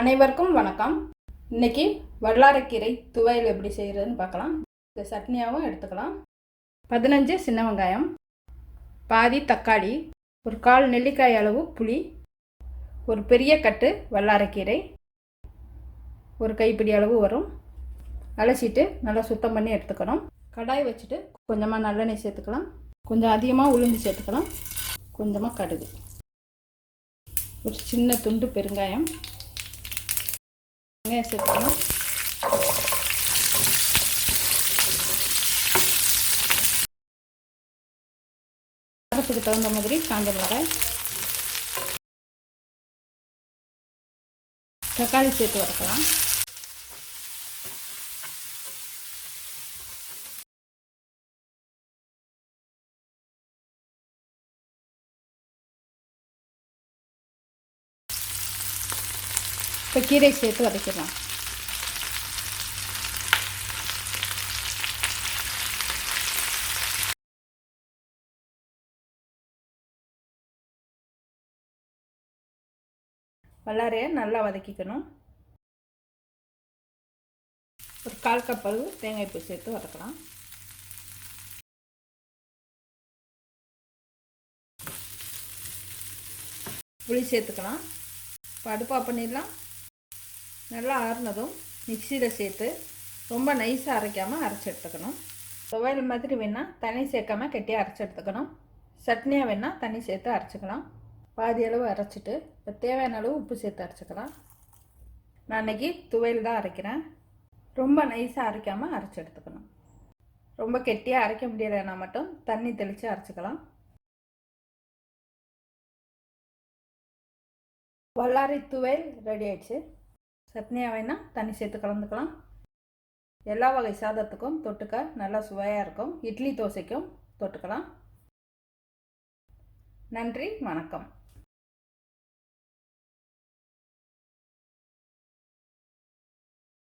அனைவருக்கும் வணக்கம். இன்னைக்கு வல்லாரக்கீரை துவையல் எப்படி செய்கிறதுன்னு பார்க்கலாம். இந்த சட்னியாகவும் எடுத்துக்கலாம். பதினஞ்சு சின்ன வெங்காயம் பாதி தக்காளி ஒரு கால் நெல்லிக்காய் அளவு புளி ஒரு பெரிய கட்டு வல்லாரக்கீரை ஒரு கைப்பிடி அளவு வரும். அலசிட்டு நல்லா சுத்தம் பண்ணி எடுத்துக்கணும். கடாய் வச்சுட்டு கொஞ்சமாக நல்லெண்ணெய் சேர்த்துக்கலாம். கொஞ்சம் அதிகமாக உளுந்து சேர்த்துக்கலாம். கொஞ்சமாக கடுகு. ஒரு சின்ன துண்டு பெருங்காயம். வெங்காயம் சேர்த்துக்கலாம் காரத்துக்கு தகுந்த மாதிரி காஞ்ச மிளகாய் தக்காளி சேர்த்து இப்போ கீரை சேர்த்து வதக்கிடலாம் வல்லாரையை நல்லா வதக்கிக்கணும். ஒரு கால் கப் அளவு தேங்காய் பூ சேர்த்து வதக்கலாம். புளி சேர்த்துக்கலாம். இப்போ அடுப்பாக பண்ணிடலாம். நல்லா ஆறுனதும் மிக்சியில் சேர்த்து ரொம்ப நைஸாக அரைக்காமல் அரைச்சி எடுத்துக்கணும். துவையல் மாதிரி வேணால் தண்ணி சேர்க்காம கெட்டியாக அரைச்சி எடுத்துக்கணும். சட்னியாக வேணால் தண்ணி சேர்த்து அரைச்சிக்கலாம். பாதி அளவு அரைச்சிட்டு இப்போ தேவையான அளவு உப்பு சேர்த்து அரைச்சிக்கலாம். நான் அன்றைக்கி துவையல் தான் அரைக்கிறேன். ரொம்ப நைஸாக அரைக்காமல் அரைச்சி எடுத்துக்கணும். ரொம்ப கெட்டியாக அரைக்க முடியலைன்னா மட்டும் தண்ணி தெளித்து அரைச்சிக்கலாம். வல்லாரை துவையல் ரெடி ஆயிடுச்சு. சட்னியாக வேணால் தண்ணி சேர்த்து கலந்துக்கலாம். எல்லா வகை சாதத்துக்கும் தொட்டுக்க நல்லா சுவையாக இருக்கும். இட்லி தோசைக்கும் தொட்டுக்கலாம். நன்றி வணக்கம்.